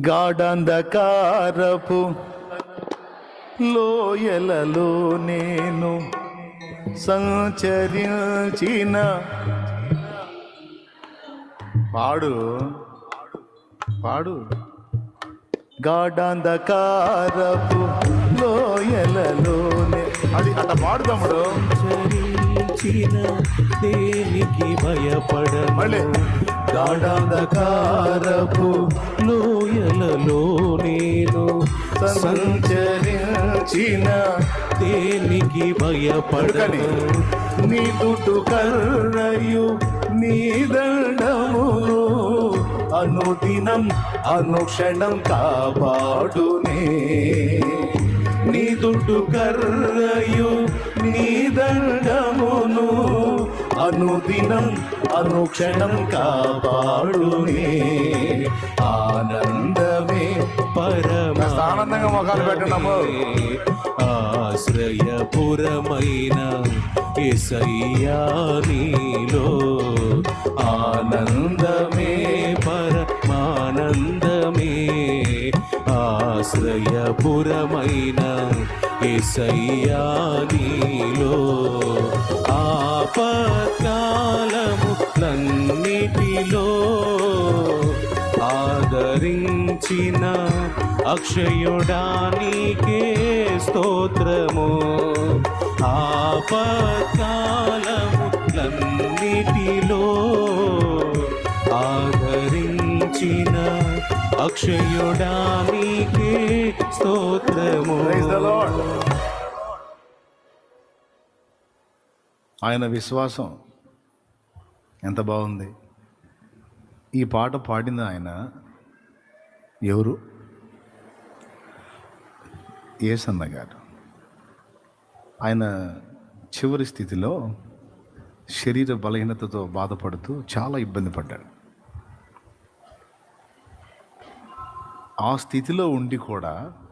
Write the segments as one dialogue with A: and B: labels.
A: గాఢంధకారపు లోయలలో నేను సంచరించిన పాడు పాడు. గాఢంధకారపు లోయలలోనే అది అట్లా పాడు తమ్ముడు
B: దేనికి భయపడ
A: మళ్ళీ. గాఢంధకారపు
B: లోయలలో నేను
A: సంచరించిన
B: దేనికి భయపడని.
A: నీ దుట్టు కర్రయు నీ దండము అనుదినం అనుక్షణం కాపాడునే. నీ దుడ్డు కర్రయు నీ దండమును అనుదినం అనుక్షణం కాపాడునే ఆనందమే కాస్త ఆనందంగా మొఖాలు పెట్టండి అమ్మో.
B: ఆశ్రయపురమైన ఎసయ్యా నీలో ఆనందమే ఆశ్రయపురమైన ఎసయ్యా ఆపకాలము నన్నిటిలో ఆదరించిన అక్షయుడానికే స్తోత్రము. ఆపకాలము నన్నిటిలో ఆదరించిన అక్షయుడానికే స్తోత్రము.
A: ఆయన విశ్వాసం ఎంత బాగుంది. ఈ పాట పాడింది ఆయన ఎవరు? ఏసన్న గారు. ఆయన చివరి స్థితిలో శరీర బలహీనతతో బాధపడుతూ చాలా ఇబ్బంది పడ్డాడు. ఆ స్థితిలో ఉండి కూడా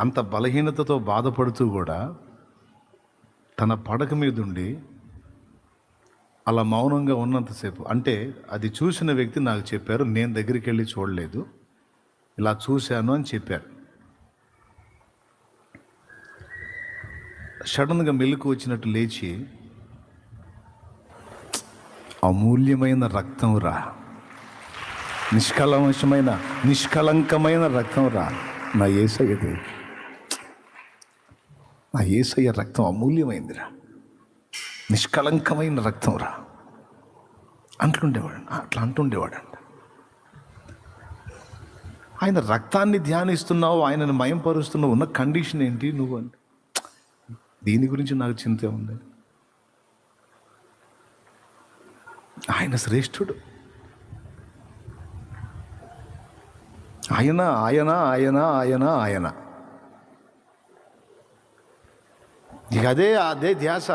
A: అంత బలహీనతతో బాధపడుతూ కూడా తన పడక మీద ఉండి అలా మౌనంగా ఉన్నంతసేపు అంటే అది చూసిన వ్యక్తి నాకు చెప్పారు నేను దగ్గరికి వెళ్ళి చూడలేదు ఇలా చూశాను అని చెప్పారు. సడన్గా మెలకు వచ్చినట్టు లేచి అమూల్యమైన రక్తం రా నిష్కలంశమైన నిష్కలంకమైన రక్తం రా నా ఏసయ్యది. నా ఏసయ్య రక్తం అమూల్యమైందిరా. నిష్కళంకమైన రక్తం రా అంటుండేవాడు అట్లా అంటుండేవాడంట. ఆయన రక్తాన్ని ధ్యానిస్తున్నావు ఆయనను మయంపరుస్తున్నావు ఉన్న కండిషన్ ఏంటి నువ్వు అని దీని గురించి నాకు చింత ఉంది. ఆయన శ్రేష్ఠుడు. ఆయన ఆయన ఆయన ఆయన ఆయన. ఇక అదే అదే ధ్యాస.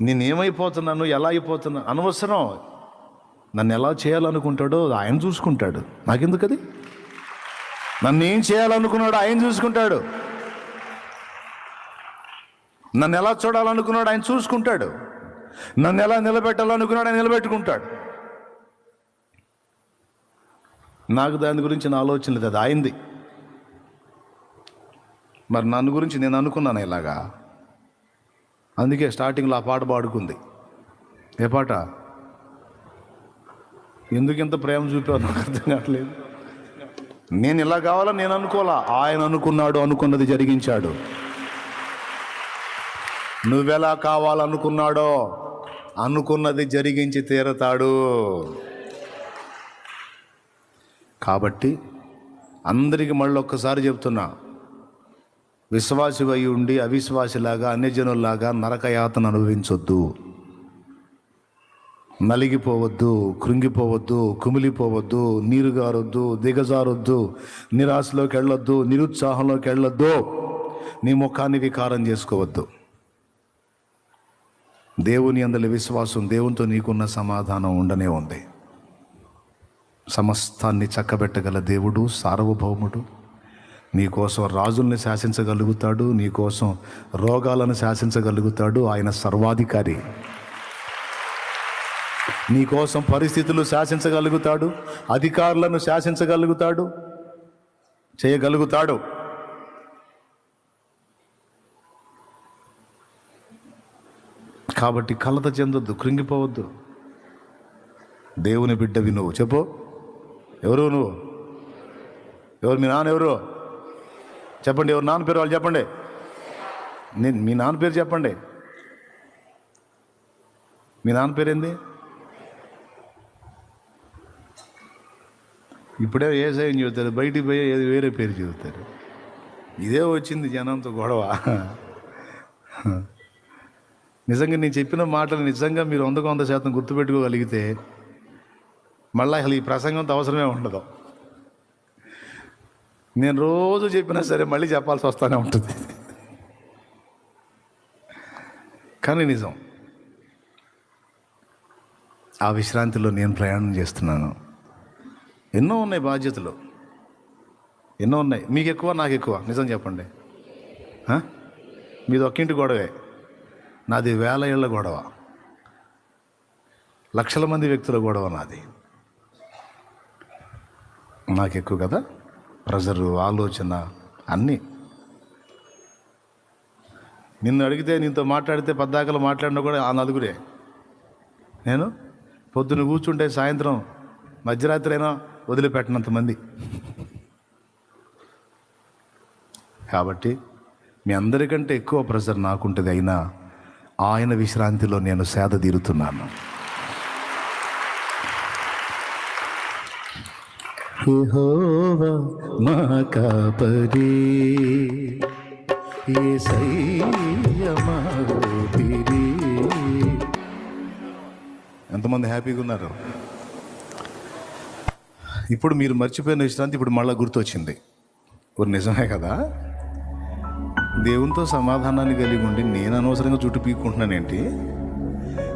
A: నేనేమైపోతున్నాను ఎలా అయిపోతున్నా అనవసరం. నన్ను ఎలా చేయాలనుకుంటాడో ఆయన చూసుకుంటాడు. నాకెందుకు అది నన్ను ఏం చేయాలనుకున్నాడో ఆయన చూసుకుంటాడు. నన్ను ఎలా చూడాలనుకున్నాడు ఆయన చూసుకుంటాడు. నన్ను ఎలా నిలబెట్టాలనుకున్నాడు ఆయన నిలబెట్టుకుంటాడు. నాకు దాని గురించి నా ఆలోచన లేదు అది ఆయింది మరి నన్ను గురించి నేను అనుకున్నాను ఇలాగా. అందుకే స్టార్టింగ్లో ఆ పాట పాడుకుంది. ఏ పాట? ఎందుకు ఇంత ప్రేమ చూపావు నాకు అర్థం కావట్లేదు. నేను ఇలా కావాలా నేను అనుకోలా ఆయన అనుకున్నాడు అనుకున్నది జరిగించాడు. నువ్వెలా కావాలనుకున్నాడో అనుకున్నది జరిగించి తీరతాడు. కాబట్టి అందరికీ మళ్ళీ ఒక్కసారి చెప్తున్నా విశ్వాసివై ఉండి అవిశ్వాసిలాగా అన్యజనుల్లాగా నరకయాతన అనుభవించొద్దు. నలిగిపోవద్దు కృంగిపోవద్దు కుమిలిపోవద్దు నీరు గారొద్దు దిగజారొద్దు నిరాశలోకి వెళ్ళొద్దు నిరుత్సాహంలోకి వెళ్ళొద్దు. నీ ముఖాన్ని వికారం చేసుకోవద్దు. దేవుని అందరి విశ్వాసం దేవునితో నీకున్న సమాధానం ఉండనే ఉంది. సమస్తాన్ని చక్కబెట్టగల దేవుడు సార్వభౌముడు. నీకోసం రాజుల్ని శాసించగలుగుతాడు నీకోసం రోగాలను శాసించగలుగుతాడు ఆయన సర్వాధికారి. నీ కోసం పరిస్థితులు శాసించగలుగుతాడు అధికారులను శాసించగలుగుతాడు చేయగలుగుతాడు. కాబట్టి కలత చెందొద్దు కృంగిపోవద్దు. దేవుని బిడ్డవి నువ్వు. చెప్పు. ఎవరు నువ్వు? ఎవరు మీ నాన్న ఎవరు? చెప్పండి ఎవరు నాన్న పేరు వాళ్ళు చెప్పండి. నేను మీ నాన్న పేరు చెప్పండి. మీ నాన్న పేరు ఏంది? ఇప్పుడే ఏ సైన్ చెబుతారు? బయటికి పోయి ఏది వేరే పేరు చెబుతారు. ఇదే వచ్చింది జనంతో గొడవ. నిజంగా నేను చెప్పిన మాటలు నిజంగా మీరు వందకు వంద శాతం గుర్తుపెట్టుకోగలిగితే మళ్ళీ అసలు ఈ ప్రసంగంతో అవసరమే ఉండదు. నేను రోజు చెప్పినా సరే మళ్ళీ చెప్పాల్సి వస్తూనే ఉంటుంది. కానీ నిజం. ఆ విశ్రాంతిలో నేను ప్రయాణం చేస్తున్నాను. ఎన్నో ఉన్నాయి బాధ్యతలు. ఎన్నో ఉన్నాయి. మీకు ఎక్కువ నాకు ఎక్కువ నిజం చెప్పండి. మీది ఒక్కింటి గొడవే. నాది వేల ఏళ్ళ గొడవ. లక్షల మంది వ్యక్తుల గొడవ నాది. నాకు ఎక్కువ కదా? ప్రెజరు ఆలోచన అన్నీ. నిన్ను అడిగితే నీతో మాట్లాడితే పద్దాకలు మాట్లాడినా కూడా ఆ నలుగురే. నేను పొద్దున కూర్చుంటే సాయంత్రం మధ్యరాత్రి అయినా వదిలిపెట్టినంతమంది కాబట్టి మీ అందరికంటే ఎక్కువ ప్రెషర్ నాకుంటుంది అయినా ఆయన విశ్రాంతిలో నేను సేద తీరుతున్నాను. యహోవా మా కాపరి. ఎంతమంది హ్యాపీగా ఉన్నారు? ఇప్పుడు మీరు మర్చిపోయిన విశ్రాంతి ఇప్పుడు మళ్ళీ గుర్తొచ్చింది. ఒక నిజమే కదా? దేవునితో సమాధానాన్ని కలిగి ఉండి నేను అనవసరంగా చుట్టూ పీక్కుంటున్నానేంటి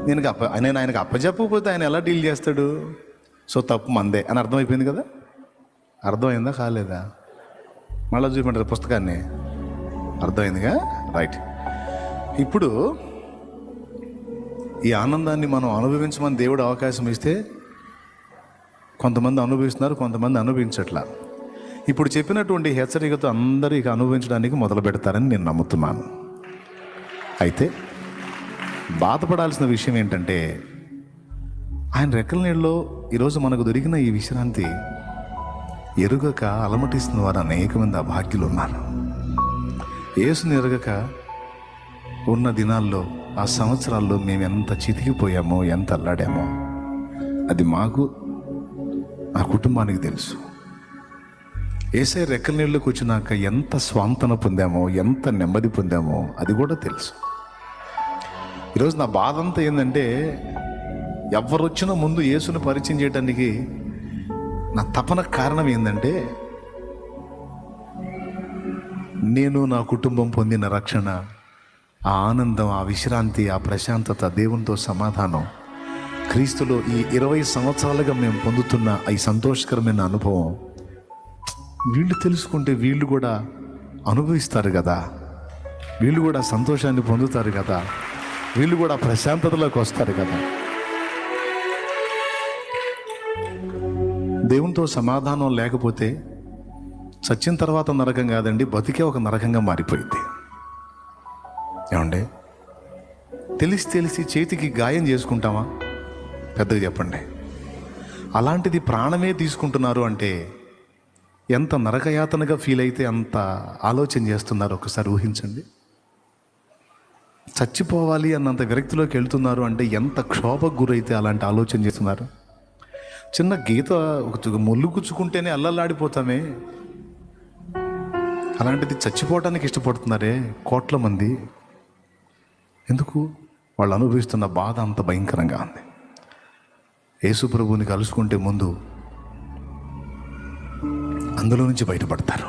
A: నేను అప్ప నేను ఆయనకు అప్పచెప్పకపోతే ఆయన ఎలా డీల్ చేస్తాడు? సో తప్పు మందే అని అర్థమైపోయింది కదా? అర్థమైందా కాలేదా? మళ్ళీ చూపంటారు పుస్తకాన్ని? అర్థమైందిగా? రైట్. ఇప్పుడు ఈ ఆనందాన్ని మనం అనుభవించమని దేవుడు అవకాశం ఇస్తే కొంతమంది అనుభవిస్తున్నారు కొంతమంది అనుభవించట్లా. ఇప్పుడు చెప్పినటువంటి హెచ్చరికతో అందరూ ఇక అనుభవించడానికి మొదలు పెడతారని నేను నమ్ముతున్నాను. అయితే బాధపడాల్సిన విషయం ఏంటంటే ఆయన రెక్కల నీళ్ళలో ఈరోజు మనకు దొరికిన ఈ విశ్రాంతి ఎరుగక అలమటిస్తున్న వారు అనేక మంది అభాగ్యులు ఉన్నారు. యేసుని ఎరగక ఉన్న దినాల్లో ఆ సంవత్సరాల్లో మేము ఎంత చితికిపోయామో ఎంత అల్లాడామో అది మాకు ఆ కుటుంబానికి తెలుసు. ఏసై రెక్కల నీళ్ళకి వచ్చినాక ఎంత స్వాంతన పొందామో ఎంత నెమ్మది పొందామో అది కూడా తెలుసు. ఈరోజు నా బాధ అంతా ఏంటంటే ఎవరు ముందు యేసును పరిచయం చేయడానికి నా తపన కారణం ఏంటంటే నేను నా కుటుంబం పొందిన రక్షణ ఆ ఆనందం ఆ విశ్రాంతి ఆ ప్రశాంతత దేవునితో సమాధానం క్రీస్తులో ఈ ఇరవై సంవత్సరాలుగా మేము పొందుతున్న ఈ సంతోషకరమైన అనుభవం వీళ్ళు తెలుసుకుంటే వీళ్ళు కూడా అనుభవిస్తారు కదా. వీళ్ళు కూడా సంతోషాన్ని పొందుతారు కదా. వీళ్ళు కూడా ప్రశాంతతలోకి వస్తారు కదా. దేవునితో సమాధానం లేకపోతే సత్యం తర్వాత నరకం కాదండి బతికే ఒక నరకంగా మారిపోయింది. ఏమండి? తెలిసి తెలిసి చేతికి గాయం చేసుకుంటామా? పెద్దగా చెప్పండి. అలాంటిది ప్రాణమే తీసుకుంటున్నారు అంటే ఎంత నరకయాతనగా ఫీల్ అయితే అంత ఆలోచన చేస్తున్నారు? ఒకసారి ఊహించండి. చచ్చిపోవాలి అన్నంత విరక్తిలోకి వెళ్తున్నారు అంటే ఎంత క్షోభకు గురైతే అలాంటి ఆలోచన చేస్తున్నారు? చిన్న గీత ఒక ముళ్ళు గుచ్చుకుంటేనే అల్లల్లాడిపోతామే. అలాంటిది చచ్చిపోవడానికి ఇష్టపడుతున్నారే కోట్ల మంది. ఎందుకు? వాళ్ళు అనుభవిస్తున్న బాధ అంత భయంకరంగా ఉంది. యేసు ప్రభువుని కలుసుకుంటే ముందు అందులో నుంచి బయటపడతారు.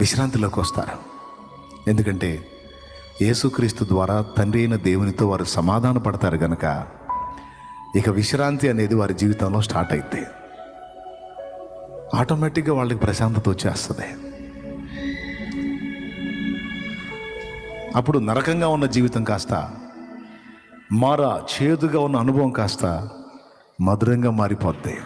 A: విశ్రాంతిలోకి వస్తారు. ఎందుకంటే యేసుక్రీస్తు ద్వారా తండ్రి అయిన దేవునితో వారు సమాధాన పడతారు కనుక ఇక విశ్రాంతి అనేది వారి జీవితంలో స్టార్ట్ అయితే ఆటోమేటిక్గా వాళ్ళకి ప్రశాంతత వచ్చేస్తుంది. అప్పుడు నరకంగా ఉన్న జీవితం కాస్త మారా చేదుగా ఉన్న అనుభవం కాస్త మధురంగా మారిపోద్ది.